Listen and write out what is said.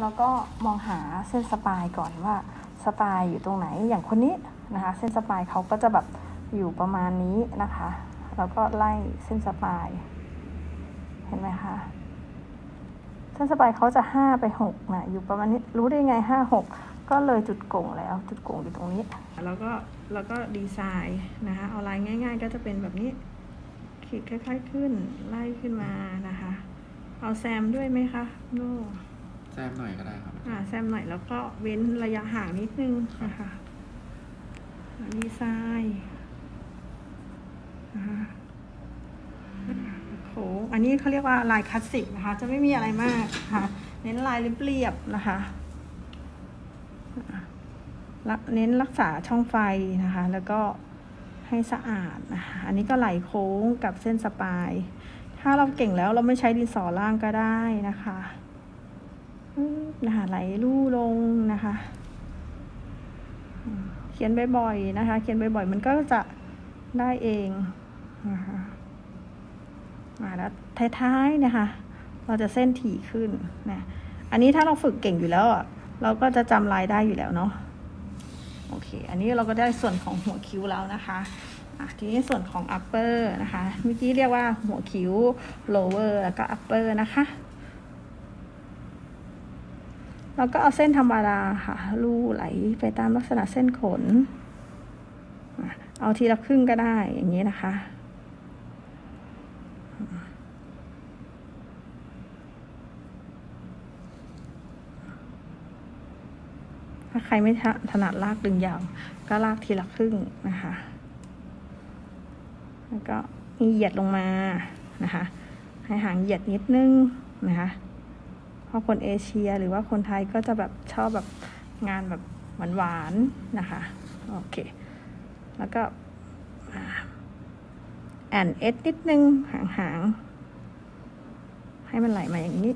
แล้วก็มองหาเส้นสปายก่อนว่าสปายอยู่ตรงไหนอย่างคนนี้นะคะ เส้นสปายเขาก็จะแบบอยู่ประมาณนี้นะคะ แล้วก็ไล่เส้นสปาย เห็นไหมคะเส้นสปายเขาจะห้าไปหกนะอยู่ประมาณนี้รู้ได้ไงห้าหกก็เลยจุดโก่งแล้วจุดโก่งอยู่ตรงนี้ แล้วก็แล้วก็ดีไซน์นะคะเอาลายง่ายๆ ก็จะเป็นแบบนี้ขีดค่อยๆขึ้น ไล่ขึ้นมานะคะ เอาแซมด้วยไหมคะโน่ แซมหน่อยก็ได้ครับ อ่าแซมหน่อยแล้วก็เว้นระยะห่างนิดนึงนะคะดีไซน์นะคะโค้อันนี้เขาเรียกว่าลายคลาสสิกนะคะ จะไม่มีอะไรมากค่ะ เน้นลายเรียบๆนะคะละเน้นรักษาช่องไฟนะคะ แล้วก็ให้สะอาดนะคะอันนี้ก็ไหลโค้งกับเส้นสปาย ถ้าเราเก่งแล้วเราไม่ใช้ดินสอล่างก็ได้นะคะ นะคะไหลลู่ลงนะคะ เขียนบ่อยๆนะคะ เขียนบ่อยๆมันก็จะได้เองนะคะมาแล้วท้ายๆนะคะ เราจะเส้นถี่ขึ้นนะอันนี้ถ้าเราฝึกเก่งอยู่แล้วอะเราก็จะจำลายได้อยู่แล้วเนาะโอเค อันนี้เราก็ได้ส่วนของหัวคิ้วแล้วนะคะอะทีนี้ส่วนของ upper นะคะ เมื่อกี้เรียกว่าหัวคิ้ว lower แล้วก็ upper นะคะ เราก็เอาเส้นธรรมดาค่ะลู่ไหลไปตามลักษณะเส้นขน เอาทีละครึ่งก็ได้อย่างนี้นะคะถ้าใครไม่ถถนัดลากดึงยาวก็ลากทีละครึ่งนะคะ แล้วก็มีเหยียดลงมานะคะ ให้หางเหยียดนิดนึงนะคะ พราะคนเอเชียหรือว่าคนไทยก็จะแบบชอบแบบงานแบบหวานๆนะคะ โอเค แล้วก็แอนเอสนิดนึงหางๆ ให้มันไหลมาอย่างนี้